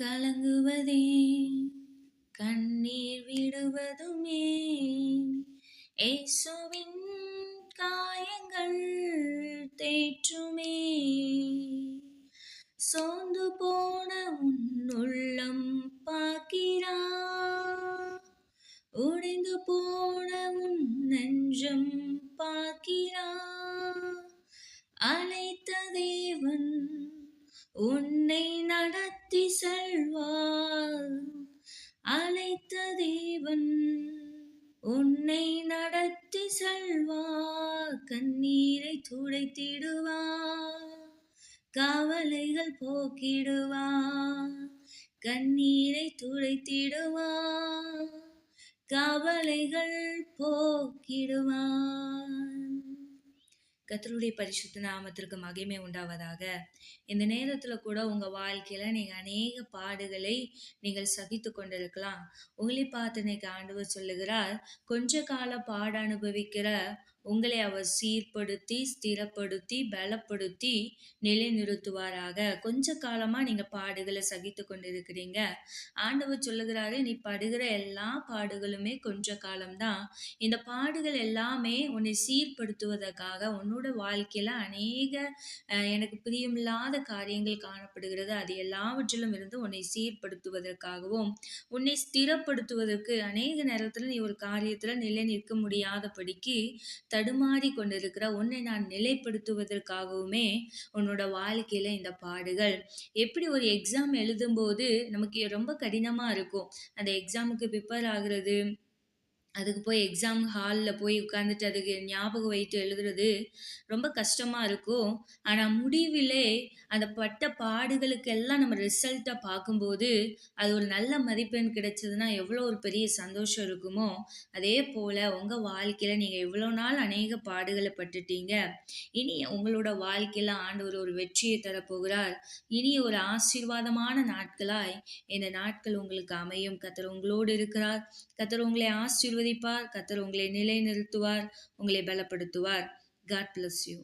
கலங்குவதே கண்ணீர் விடுவதுமே. ஏசுவின் காயங்கள் தேற்றுமே. சோர்ந்து போன உன்னுள்ளம் பார்க்கிறா. உடை உன்னை நடத்தி செல்வார் அழைத்த தேவன். உன்னை நடத்தி செல்வார் கண்ணீரை துடைத்திடுவார் கவலைகள் போக்கிடுவார் கண்ணீரை துடைத்திடுவார் கவலைகள் போக்கிடுவார். கத்தருடைய பரிசுத்த நாமத்திற்கு மகிமை உண்டாவதாக. இந்த நேரத்தில் கூட உங்கள் வாழ்க்கையில் நீங்கள் அநேக பாடுகளை நீங்கள் சகித்து கொண்டிருக்கலாம். உங்களை பார்த்து இன்னைக்கு ஆண்டவர் சொல்லுகிறார் கொஞ்ச கால பாடு அனுபவிக்கிற உங்களை அவர் சீர்படுத்தி ஸ்திரப்படுத்தி பலப்படுத்தி நிலைநிறுத்துவாராக. கொஞ்ச காலமா நீங்க பாடுகளை சகித்து கொண்டிருக்கிறீங்க. ஆண்டவர் சொல்லுகிறாரு நீ படுகிற எல்லா பாடுகளுமே கொஞ்ச காலம்தான். இந்த பாடுகள் எல்லாமே உன்னை சீர்படுத்துவதற்காக உன்னோட வாழ்க்கையில அநேக எனக்கு பிரியமில்லாத காரியங்கள் காணப்படுகிறது. அது எல்லாவற்றிலும் இருந்து உன்னை சீர்படுத்துவதற்காகவும் உன்னை ஸ்திரப்படுத்துவதற்கு அநேக நேரத்துல நீ ஒரு காரியத்துல நிலை நிற்க முடியாதபடிக்கு தடுமாறி கொண்டிருக்கிற உன்னை நான் நிலைப்படுத்துவதற்காகவுமே உன்னோட வாழ்க்கையில இந்த பாடுகள். எப்படி ஒரு எக்ஸாம் எழுதும்போது நமக்கு ரொம்ப கடினமா இருக்கும். அந்த எக்ஸாமுக்கு ப்ரிப்பேர் ஆகுறது அதுக்கு போய் எக்ஸாம் ஹாலில் போய் உட்காந்துட்டு அதுக்கு ஞாபகம் வைத்து எழுதுறது ரொம்ப கஷ்டமாக இருக்கும். ஆனால் முடிவிலே அந்த பட்ட பாடுகளுக்கெல்லாம் நம்ம ரிசல்ட்டை பார்க்கும்போது அது ஒரு நல்ல மதிப்பெண் கிடைச்சதுன்னா எவ்வளோ ஒரு பெரிய சந்தோஷம் இருக்குமோ. அதே போல் உங்கள் வாழ்க்கையில் நீங்கள் எவ்வளோ நாள் அநேக பாடுகளை பட்டுட்டீங்க. இனி உங்களோட வாழ்க்கையில் ஆண்டவர் ஒரு வெற்றியை தரப்போகிறார். இனி ஒரு ஆசீர்வாதமான நாட்களாய் இந்த நாட்கள் உங்களுக்கு அமையும். கத்தர் உங்களோடு இருக்கிறார். கத்தர் உங்களை ஆசீர்வதிப்பார். கத்தர் உங்களை நிலைநிறுத்துவார் உங்களை பலப்படுத்துவார். God bless you